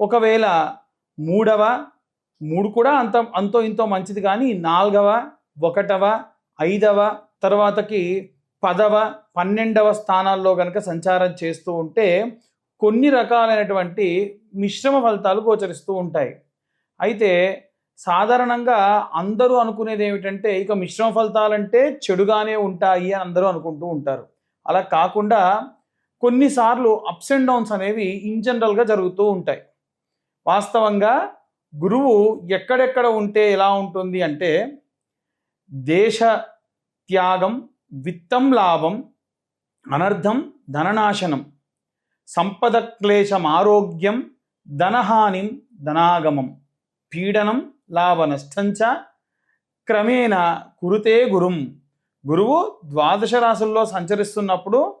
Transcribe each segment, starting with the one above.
ఒకవేళ మూడవ మూడు కూడా అంత అంతో ఇంతో మంచిది కానీ నాలుగవ ఒకటవ ఐదవ తర్వాతకి పదవ పన్నెండవ స్థానాల్లో కనుక సంచారం చేస్తూ ఉంటే కొన్ని రకాలైనటువంటి మిశ్రమ ఫలితాలు గోచరిస్తూ ఉంటాయి. అయితే సాధారణంగా అందరూ అనుకునేది ఏమిటంటే ఇక మిశ్రమ ఫలితాలంటే చెడుగానే ఉంటాయి అని అందరూ అనుకుంటూ ఉంటారు. అలా కాకుండా కొన్నిసార్లు అప్స్ అండ్ డౌన్స్ అనేవి ఇన్ జనరల్గా జరుగుతూ ఉంటాయి. వాస్తవంగా గురువు ఎక్కడెక్కడ ఉంటే ఎలా ఉంటుంది అంటే దేశ త్యాగం విత్తం లాభం అనర్థం ధననాశనం సంపద క్లేశం ఆరోగ్యం ధనహానిం ధనాగమం పీడనం లాభ నష్టంచ క్రమేణ కురుతే గురుం. గురువు ద్వాదశ రాశుల్లో సంచరిస్తున్నప్పుడు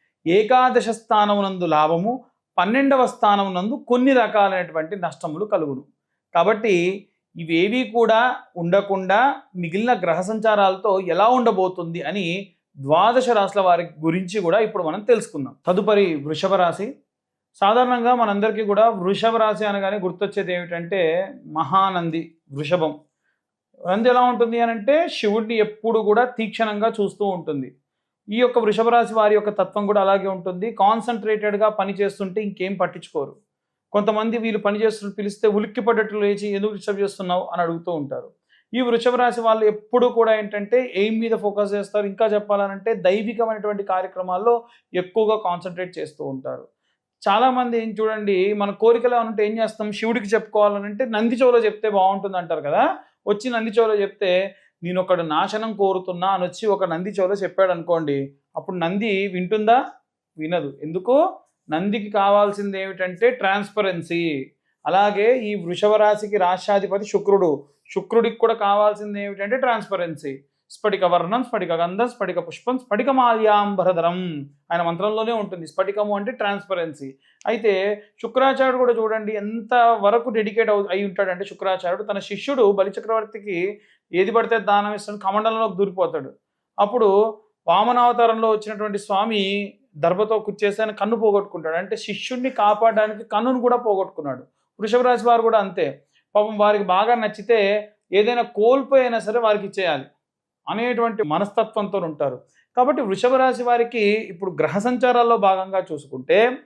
ఏకాదశ స్థానమునందు లాభము పన్నెండవ స్థానమునందు కొన్ని రకాలైనటువంటి నష్టములు కలుగును. కాబట్టి ఇవేవి కూడా ఉండకుండా మిగిలిన గ్రహ సంచారాలతో ఎలా ఉండబోతుంది అని ద్వాదశ రాశుల వారి గురించి కూడా ఇప్పుడు మనం తెలుసుకుందాం. తదుపరి వృషభ రాశి. సాధారణంగా మనందరికీ కూడా వృషభ రాశి అనగానే గుర్తొచ్చేది ఏమిటంటే మహానంది వృషభం. నంది ఎలా ఉంటుంది అని అంటే శివుడిని ఎప్పుడు కూడా తీక్షణంగా చూస్తూ ఉంటుంది. ఈ యొక్క వృషభ రాశి వారి యొక్క తత్వం కూడా అలాగే ఉంటుంది. కాన్సన్ట్రేటెడ్గా పని చేస్తుంటే ఇంకేం పట్టించుకోరు. కొంతమంది వీళ్ళు పని చేస్తున్న పిలిస్తే ఉలిక్కి పడ్డట్లు లేచి ఎందుకు డిస్టర్బ్ చేస్తున్నావు? అని అడుగుతూ ఉంటారు. ఈ వృషభ రాశి వాళ్ళు ఎప్పుడూ కూడా ఏంటంటే ఎయిమ్ మీద ఫోకస్ చేస్తారు. ఇంకా చెప్పాలనంటే దైవికమైనటువంటి కార్యక్రమాల్లో ఎక్కువగా కాన్సన్ట్రేట్ చేస్తూ ఉంటారు. చాలామంది ఏం చూడండి మన కోరికలు ఉంటే ఏం చేస్తాం? శివుడికి చెప్పుకోవాలనంటే నంది చెవులో చెప్తే బాగుంటుంది అంటారు కదా? వచ్చి నంది చెవులో చెప్తే నేను ఒకడు నాశనం కోరుతున్నా అని వచ్చి ఒక నంది చెవులో చెప్పాడు అనుకోండి అప్పుడు నంది వింటుందా? వినదు. ఎందుకు? నందికి కావాల్సింది ఏమిటంటే ట్రాన్స్పరెన్సీ. అలాగే ఈ వృషభ రాశికి రాష్ట్రాధిపతి శుక్రుడు. శుక్రుడికి కూడా కావాల్సింది ఏమిటంటే ట్రాన్స్పరెన్సీ. స్ఫటిక వర్ణం స్ఫటిక గంధం స్ఫటిక పుష్పం స్ఫటిక మాల్యాంబరధరం ఆయన మంత్రంలోనే ఉంటుంది. స్ఫటికము అంటే ట్రాన్స్పరెన్సీ. అయితే శుక్రాచార్యుడు కూడా చూడండి ఎంత వరకు డెడికేట్ అవు అయి ఉంటాడంటే శుక్రాచార్యుడు తన శిష్యుడు బలిచక్రవర్తికి ఏది పడితే దానం ఇస్తాడు కమండలంలోకి దూరిపోతాడు. అప్పుడు వామనావతారంలో వచ్చినటువంటి స్వామి దర్భతో కుర్చేసి ఆయన కన్ను పోగొట్టుకుంటాడు. అంటే శిష్యుణ్ణి కాపాడడానికి కన్నును కూడా పోగొట్టుకున్నాడు. వృషభ రాశి వారు కూడా అంతే. పాపం వారికి బాగా నచ్చితే ఏదైనా కోల్పోయినా సరే వారికి ఇచ్చేయాలి అనేటువంటి మనస్తత్వంతో ఉంటారు. కాబట్టి వృషభ రాశి వారికి ఇప్పుడు గ్రహ సంచారాల్లో భాగంగా చూసుకుంటే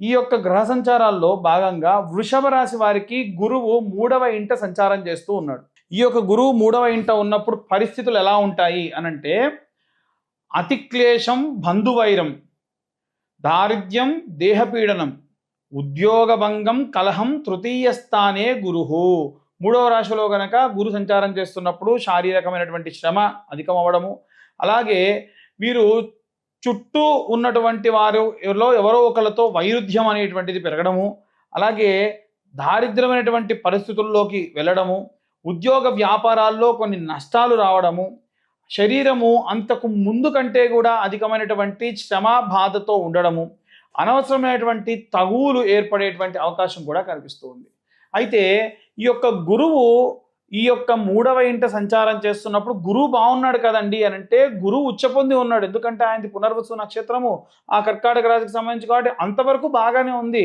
ఈ యొక్క గ్రహ సంచారాల్లో భాగంగా వృషభ రాశి వారికి గురువు మూడవ ఇంట సంచారం చేస్తూ ఉన్నాడు. ఈ యొక్క గురువు మూడవ ఇంట ఉన్నప్పుడు పరిస్థితులు ఎలా ఉంటాయి అనంటే అతిక్లేశం బంధువైరం దారిద్ర్యం దేహపీడనం ఉద్యోగభంగం కలహం తృతీయ స్థానే గురుహు మూడవ రాశిలో గనక గురు సంచారం చేస్తున్నప్పుడు శారీరకమైనటువంటి శ్రమ అధికం అవ్వడము అలాగే వీరు చుట్టూ ఉన్నటువంటి వారు ఎవరో ఎవరో ఒకరితో వైరుధ్యం అనేటువంటిది పెరగడము. అలాగే దారిద్ర్యమైనటువంటి పరిస్థితుల్లోకి వెళ్ళడము. ఉద్యోగ వ్యాపారాల్లో కొన్ని నష్టాలు రావడము శరీరము అంతకు ముందు కంటే కూడా అధికమైనటువంటి శ్రమ బాధతో ఉండడము అనవసరమైనటువంటి తగువులు ఏర్పడేటువంటి అవకాశం కూడా కనిపిస్తుంది. అయితే ఈ యొక్క గురువు ఈ యొక్క మూడవ ఇంట సంచారం చేస్తున్నప్పుడు గురువు బాగున్నాడు కదండి అని అంటే గురువు ఉచ్చపొంది ఉన్నాడు. ఎందుకంటే ఆయనది పునర్వసు నక్షత్రము. ఆ కర్కాటక రాశికి సంబంధించి కాబట్టి అంతవరకు బాగానే ఉంది.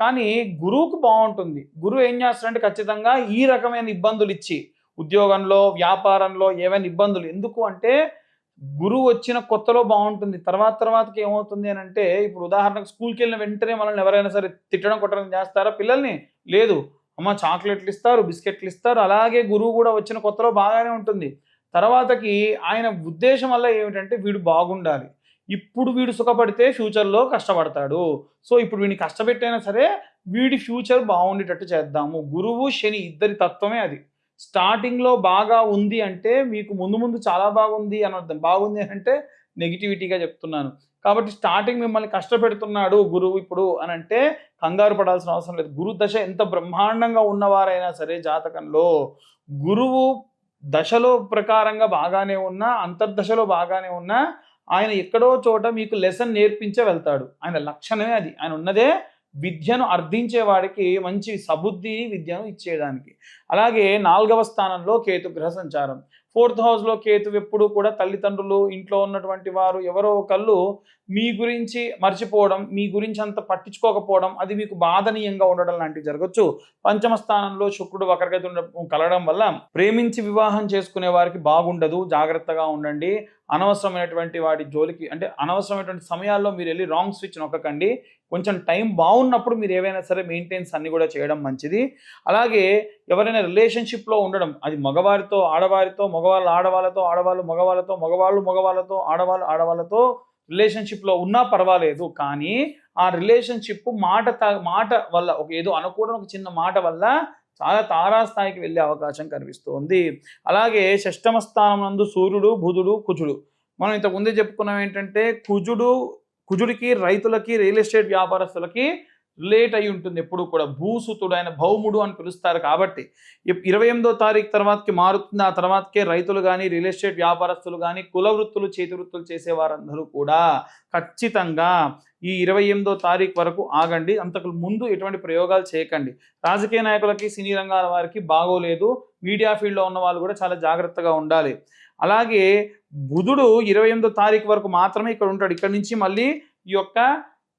కానీ గురువుకు బాగుంటుంది. గురువు ఏం చేస్తాడంటే ఖచ్చితంగా ఈ రకమైన ఇబ్బందులు ఇచ్చి ఉద్యోగంలో వ్యాపారంలో ఏవైనా ఇబ్బందులు. ఎందుకు అంటే గురువు వచ్చిన కొత్తలో బాగుంటుంది. తర్వాత తర్వాతకి ఏమవుతుంది అని అంటే ఇప్పుడు ఉదాహరణకు స్కూల్కి వెళ్ళిన వెంటనే మనల్ని ఎవరైనా సరే తిట్టడం కొట్టడం చేస్తారా? పిల్లల్ని? లేదు. అమ్మ చాక్లెట్లు ఇస్తారు బిస్కెట్లు ఇస్తారు. అలాగే గురువు కూడా వచ్చిన కొత్తలో బాగానే ఉంటుంది. తర్వాతకి ఆయన ఉద్దేశం వల్ల ఏమిటంటే వీడు బాగుండాలి. ఇప్పుడు వీడు సుఖపడితే ఫ్యూచర్లో కష్టపడతాడు. సో ఇప్పుడు వీడిని కష్టపెట్టైనా సరే వీడి ఫ్యూచర్ బాగుండేటట్టు చేద్దాము. గురువు శని ఇద్దరి తత్వమే అది. స్టార్టింగ్లో బాగా ఉంది అంటే మీకు ముందు ముందు చాలా బాగుంది అని అర్థం. బాగుంది అని అంటే నెగిటివిటీగా చెప్తున్నాను. కాబట్టి స్టార్టింగ్ మిమ్మల్ని కష్టపెడుతున్నాడు గురువు ఇప్పుడు అని అంటే కంగారు పడాల్సిన అవసరం లేదు. గురు దశ ఎంత బ్రహ్మాండంగా ఉన్నవారైనా సరే జాతకంలో గురువు దశలో ప్రకారంగా బాగానే ఉన్నా అంతర్దశలో బాగానే ఉన్నా ఆయన ఎక్కడో చోట మీకు లెసన్ నేర్పించే వెళ్తాడు. ఆయన లక్షణమే అది. ఆయన ఉన్నదే విద్యను అర్థించే వాడికి మంచి సబుద్ధి విద్యను ఇచ్చేయడానికి. అలాగే నాలుగవ స్థానంలో కేతు గ్రహ సంచారం. ఫోర్త్ హౌస్లో కేతు ఎప్పుడు కూడా తల్లిదండ్రులు ఇంట్లో ఉన్నటువంటి వారు ఎవరో ఒకళ్ళు మీ గురించి మర్చిపోవడం మీ గురించి అంత పట్టించుకోకపోవడం అది మీకు బాధనీయంగా ఉండడం లాంటివి జరగచ్చు. పంచమ స్థానంలో శుక్రుడు ఒకరికైతే ఉండడం కలగడం వల్ల ప్రేమించి వివాహం చేసుకునే వారికి బాగుండదు జాగ్రత్తగా ఉండండి. అనవసరమైనటువంటి వాటి జోలికి అంటే అనవసరమైనటువంటి సమయాల్లో మీరు వెళ్ళి రాంగ్ స్విచ్ నొక్కకండి. కొంచెం టైం బాగున్నప్పుడు మీరు ఏవైనా సరే మెయింటెన్స్ అన్ని కూడా చేయడం మంచిది. అలాగే ఎవరైనా రిలేషన్షిప్లో ఉండడం అది మగవారితో ఆడవారితో మగవాళ్ళు ఆడవాళ్ళతో ఆడవాళ్ళు మగవాళ్ళతో మగవాళ్ళు మగవాళ్ళతో ఆడవాళ్ళు ఆడవాళ్ళతో రిలేషన్షిప్లో ఉన్నా పర్వాలేదు. కానీ ఆ రిలేషన్షిప్ మాట మాట వల్ల ఒక ఏదో అనుకోవడం ఒక చిన్న మాట వల్ల చాలా తారాస్థాయికి వెళ్ళే అవకాశం కనిపిస్తుంది. అలాగే షష్టమ స్థానం నందు సూర్యుడు బుధుడు కుజుడు. మనం ఇంతకుముందే చెప్పుకున్నాం ఏంటంటే కుజుడు కుజుడికి రైతులకి రియల్ ఎస్టేట్ వ్యాపారస్తులకి రిలేట్ అయి ఉంటుంది. ఎప్పుడు కూడా భూసుతుడు ఆయన భౌముడు అని పిలుస్తారు కాబట్టి. ఇరవై ఎనిమిదో తారీఖు తర్వాతకి మారుతుంది. ఆ తర్వాతకే రైతులు కానీ రియల్ ఎస్టేట్ వ్యాపారస్తులు కానీ కుల వృత్తులు చేతి వృత్తులు చేసేవారందరూ కూడా ఖచ్చితంగా ఈ ఇరవై ఎనిమిదో తారీఖు వరకు ఆగండి. అంతకు ముందు ఎటువంటి ప్రయోగాలు చేయకండి. రాజకీయ నాయకులకి సినీ రంగాల వారికి బాగోలేదు. మీడియా ఫీల్డ్లో ఉన్న వాళ్ళు కూడా చాలా జాగ్రత్తగా ఉండాలి. అలాగే బుధుడు ఇరవై ఎనిమిదో తారీఖు వరకు మాత్రమే ఇక్కడ ఉంటాడు. ఇక్కడ నుంచి మళ్ళీ ఈ యొక్క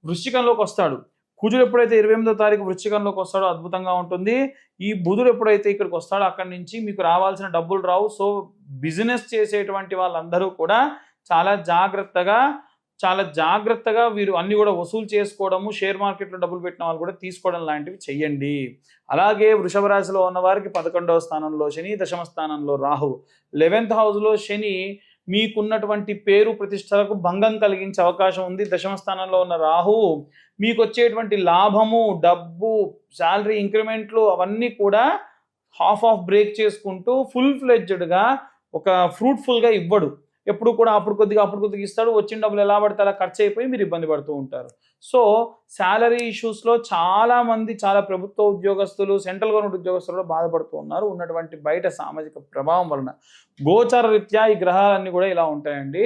వృశ్చికంలోకి వస్తాడు. కుజుడు ఎప్పుడైతే ఇరవై ఎనిమిదో తారీఖు వృశ్చికంలోకి వస్తాడో అద్భుతంగా ఉంటుంది. ఈ బుధుడు ఎప్పుడైతే ఇక్కడికి వస్తాడో అక్కడి నుంచి మీకు రావాల్సిన డబ్బులు రావు. సో బిజినెస్ చేసేటువంటి వాళ్ళందరూ కూడా చాలా జాగ్రత్తగా చాలా జాగ్రత్తగా వీరు అన్ని కూడా వసూలు చేసుకోవడము షేర్ మార్కెట్లో డబ్బులు పెట్టిన వాళ్ళు కూడా తీసుకోవడం లాంటివి చెయ్యండి. అలాగే వృషభ రాశిలో ఉన్న వారికి పదకొండవ స్థానంలో శని దశమ స్థానంలో రాహు. లెవెన్త్ హౌస్లో శని మీకున్నటువంటి పేరు ప్రతిష్టలకు భంగం కలిగించే అవకాశం ఉంది. దశమ స్థానంలో ఉన్న రాహు మీకు వచ్చేటువంటి లాభము డబ్బు శాలరీ ఇంక్రిమెంట్లు అవన్నీ కూడా హాఫ్ ఆఫ్ బ్రేక్ చేసుకుంటూ ఫుల్ ఫ్లెడ్జ్డ్గా ఒక ఫ్రూట్ఫుల్గా ఇవ్వడు. ఎప్పుడు కూడా అప్పుడు కొద్దిగా అప్పుడు కొద్దిగా ఇస్తాడు. వచ్చిన డబ్బులు ఎలా పడితే అలా ఖర్చు అయిపోయి మీరు ఇబ్బంది పడుతూ ఉంటారు. సో శాలరీ ఇష్యూస్లో చాలా మంది చాలా ప్రభుత్వ ఉద్యోగస్తులు సెంట్రల్ గవర్నమెంట్ ఉద్యోగస్తులు కూడా బాధపడుతూ ఉన్నారు. ఉన్నటువంటి బయట సామాజిక ప్రభావం వలన. గోచర రీత్యా ఈ గ్రహాలన్నీ కూడా ఇలా ఉంటాయండి.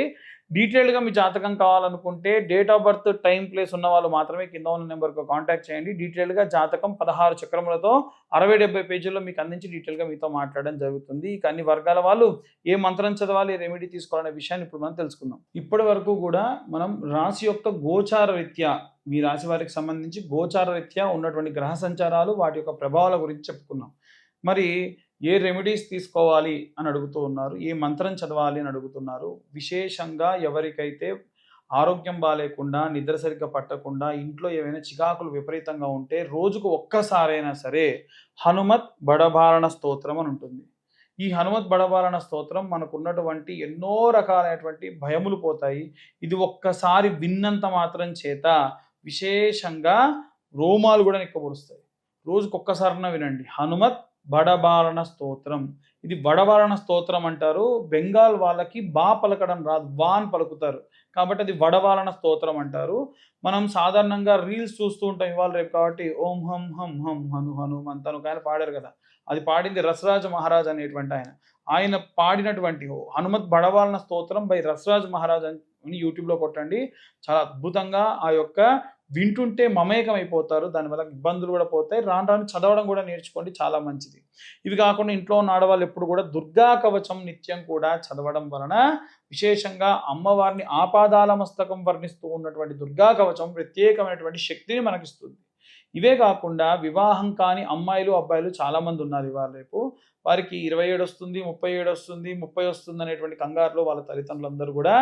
డీటెయిల్గా మీ జాతకం కావాలనుకుంటే date of birth time place ఉన్న వాళ్ళు మాత్రమే కింద ఉన్న నెంబర్కి కాంటాక్ట్ చేయండి. డీటెయిల్గా జాతకం పదహారు చక్రములతో అరవై డెబ్బై పేజీల్లో మీకు అందించి డీటెయిల్గా మీతో మాట్లాడడం జరుగుతుంది. ఇక అన్ని వర్గాల వాళ్ళు ఏ మంత్రం చదవాలి ఏ రెమెడీ తీసుకోవాలనే విషయాన్ని ఇప్పుడు మనం తెలుసుకుందాం. ఇప్పటి వరకు కూడా మనం రాశి యొక్క గోచార రీత్యా మీ రాశి వారికి సంబంధించి గోచార రీత్యా ఉన్నటువంటి గ్రహ సంచారాలు వాటి యొక్క ప్రభావాల గురించి చెప్పుకున్నాం. మరి ఏ రెమెడీస్ తీసుకోవాలి అని అడుగుతూ ఉన్నారు ఏ మంత్రం చదవాలి అని అడుగుతున్నారు. విశేషంగా ఎవరికైతే ఆరోగ్యం బాగాలేకుండా నిద్ర సరిగ్గా పట్టకుండా ఇంట్లో ఏవైనా చికాకులు విపరీతంగా ఉంటే రోజుకు ఒక్కసారైనా సరే హనుమత్ బడభారణ స్తోత్రం అని ఉంటుంది. ఈ హనుమత్ బడబారణ స్తోత్రం మనకున్నటువంటి ఎన్నో రకాలైనటువంటి భయములు పోతాయి. ఇది ఒక్కసారి విన్నంత మాత్రం చేత విశేషంగా రోమాలు కూడా నిక్కబొడుస్తాయి. రోజుకు ఒక్కసారిన వినండి. హనుమత్ బడబాలన స్తోత్రం. ఇది వడబారణ స్తోత్రం అంటారు. బెంగాల్ వాళ్ళకి బా పలకడం రాదు వాన్ పలుకుతారు. కాబట్టి అది వడబారణ స్తోత్రం అంటారు. మనం సాధారణంగా రీల్స్ చూస్తూ ఉంటాం ఇవాళ రేపు కాబట్టి ఓం హం హం హం హను హనుమంత్ అంతను ఒక ఆయన పాడారు కదా. అది పాడింది రసరాజ మహారాజ్ అనేటువంటి ఆయన. ఆయన పాడినటువంటి హనుమత్ బడవాలన స్తోత్రం బై రసరాజ్ మహారాజ్ అని యూట్యూబ్లో కొట్టండి. చాలా అద్భుతంగా ఆ యొక్క వింటుంటే మమేకం అయిపోతారు దానివల్ల ఇబ్బందులు కూడా పోతాయి. రాను రాను చదవడం కూడా నేర్చుకోండి. చాలా మంచిది. ఇవి కాకుండా ఇంట్లో ఉన్న ఆడవాళ్ళు ఎప్పుడు కూడా దుర్గా కవచం నిత్యం కూడా చదవడం వలన విశేషంగా అమ్మవారిని ఆపాదాల మస్తకం వర్ణిస్తూ ఉన్నటువంటి దుర్గా కవచం ప్రత్యేకమైనటువంటి శక్తిని మనకిస్తుంది. ఇవే కాకుండా వివాహం కాని అమ్మాయిలు అబ్బాయిలు చాలామంది ఉన్నారు ఇవాళ రేపు. వారికి ఇరవై ఏడు వస్తుంది ముప్పై ఏడు వస్తుంది ముప్పై వస్తుంది అనేటువంటి కంగారులో వాళ్ళ తల్లిదండ్రులందరూ కూడా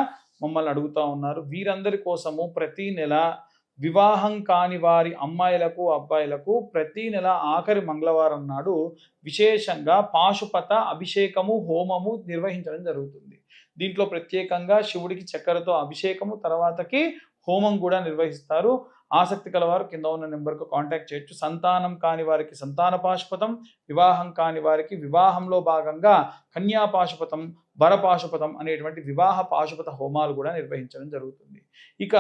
మమ్మల్ని అడుగుతూ ఉన్నారు. వీరందరి కోసము ప్రతి నెల వివాహం కాని వారి అమ్మాయిలకు అబ్బాయిలకు ప్రతి నెల ఆఖరి మంగళవారం నాడు విశేషంగా పాశుపత అభిషేకము హోమము నిర్వహించడం జరుగుతుంది. దీంట్లో ప్రత్యేకంగా శివుడికి చక్కెరతో అభిషేకము తర్వాతకి హోమం కూడా నిర్వహిస్తారు. ఆసక్తి కలవారు కింద ఉన్న నెంబర్కు కాంటాక్ట్ చేయొచ్చు. సంతానం కాని వారికి సంతాన పాశుపతం వివాహం కాని వారికి వివాహంలో భాగంగా కన్యా పాశుపతం వర పాశుపతం అనేటువంటి వివాహ పాశుపత హోమాలు కూడా నిర్వహించడం జరుగుతుంది. ఇక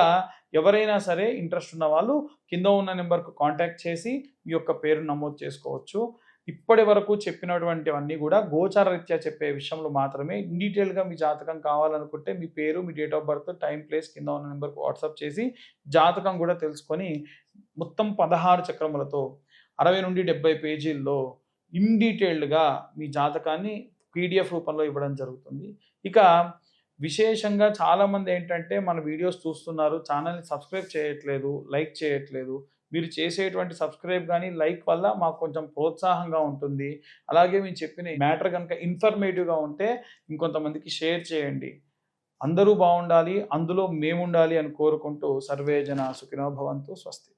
ఎవరైనా సరే ఇంట్రెస్ట్ ఉన్న వాళ్ళు కింద ఉన్న నెంబర్కు కాంటాక్ట్ చేసి మీ యొక్క పేరు నమోదు చేసుకోవచ్చు. ఇప్పటి వరకు చెప్పినటువంటివన్నీ కూడా గోచార రీత్యా చెప్పే విషయంలో మాత్రమే. ఇన్ డీటెయిల్గా మీ జాతకం కావాలనుకుంటే మీ పేరు మీ date of birth time place కింద ఉన్న నెంబర్కి వాట్సాప్ చేసి జాతకం కూడా తెలుసుకొని మొత్తం పదహారు చక్రములతో అరవై నుండి డెబ్బై పేజీల్లో ఇన్ డీటెయిల్డ్గా మీ జాతకాన్ని పీడిఎఫ్ రూపంలో ఇవ్వడం జరుగుతుంది. ఇక విశేషంగా చాలామంది ఏంటంటే మన వీడియోస్ చూస్తున్నారు ఛానల్ని సబ్స్క్రైబ్ చేయట్లేదు లైక్ చేయట్లేదు మీరు చేసేటువంటి సబ్స్క్రైబ్ కానీ లైక్ వల్ల మాకు కొంచెం ప్రోత్సాహంగా ఉంటుంది. అలాగే మేము చెప్పిన మ్యాటర్ కనుక ఇన్ఫర్మేటివ్గా ఉంటే ఇంకొంతమందికి షేర్ చేయండి. అందరూ బాగుండాలి అందులో మేము ఉండాలి అని కోరుకుంటూ సర్వేజన సుఖినో భవంతు స్వస్తి.